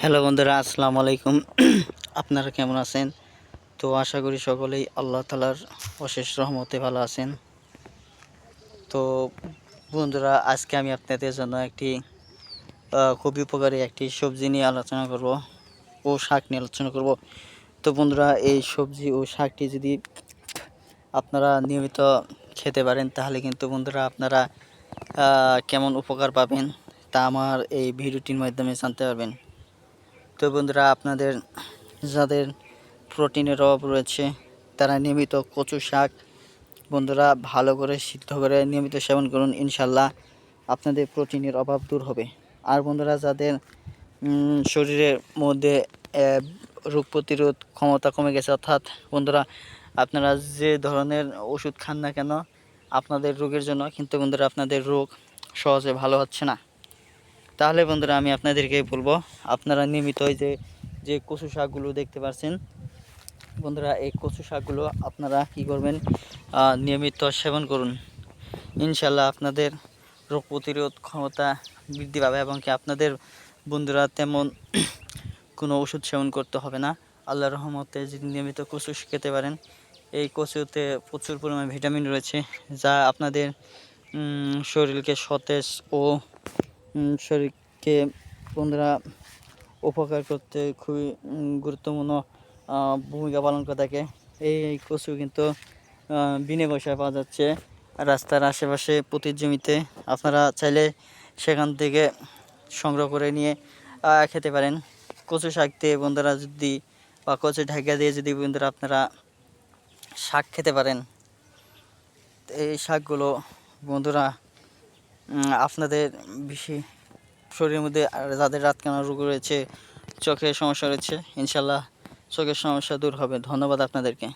Hello বন্ধুরা, আসসালামু আলাইকুম। আপনারা কেমন আছেন? তো আশা করি সকলেই আল্লাহ তালার অশেষ রহমতে ভালো আছেন। তো বন্ধুরা, আজকে আমি আপনাদের জন্য একটি খুবই উপকারী একটি সবজি নিয়ে আলোচনা করব ও শাক নিয়ে আলোচনা করব। তো বন্ধুরা, এই সবজি ও শাকটি যদি আপনারা নিয়মিত খেতে পারেন, তাহলে কিন্তু বন্ধুরা আপনারা কেমন উপকার পাবেন তা আমার এই ভিডিওটির মাধ্যমে জানতে পারবেন। তো বন্ধুরা, আপনাদের যাদের প্রোটিনের অভাব রয়েছে, তারা নিয়মিত কচু শাক, বন্ধুরা, ভালো করে সিদ্ধ করে নিয়মিত সেবন করুন, ইনশাল্লাহ আপনাদের প্রোটিনের অভাব দূর হবে। আর বন্ধুরা, যাদের শরীরের মধ্যে রোগ প্রতিরোধ ক্ষমতা কমে গেছে, অর্থাৎ বন্ধুরা, আপনারা যে ধরনের ওষুধ খান না কেন, আপনাদের রোগের জন্য, কিন্তু বন্ধুরা, আপনাদের রোগ সহজে ভালো হচ্ছে না। তাহলে বন্ধুরা আমি আপনাদেরকে বলব, আপনারা নিয়মিত যে যে কচু শাকগুলো দেখতে পাচ্ছেন বন্ধুরা এই কচু শাকগুলো আপনারা কি করবেন নিয়মিত সেবন করুন। ইনশাল্লাহ আপনাদের রোগ প্রতিরোধ ক্ষমতা বৃদ্ধি পাবে এবং কি আপনাদের বন্ধুরা তেমন কোনো ওষুধ সেবন করতে হবে না। আল্লাহ রহমতে যদি নিয়মিত কচু খেতে পারেন, এই কচুতে প্রচুর পরিমাণে ভিটামিন রয়েছে, যা আপনাদের শরীরকে সতেজ ও শরীরকে বন্ধুরা উপকার করতে খুবই গুরুত্বপূর্ণ ভূমিকা পালন করে থাকে। এই কচু কিন্তু বিনে পয়সায় পাওয়া যাচ্ছে। রাস্তার আশেপাশে প্রতি জমিতে আপনারা চাইলে সেখান থেকে সংগ্রহ করে নিয়ে খেতে পারেন। কচু শাক দিয়ে বন্ধুরা যদি বা কচু ঢাকা দিয়ে যদি বন্ধুরা আপনারা শাক খেতে পারেন, এই শাকগুলো বন্ধুরা আপনাদের বেশি শরীরের মধ্যে যাদের রাত কেনার রোগ রয়েছে, চোখের সমস্যা রয়েছে, ইনশাল্লাহ চোখের সমস্যা দূর হবে। ধন্যবাদ আপনাদেরকে।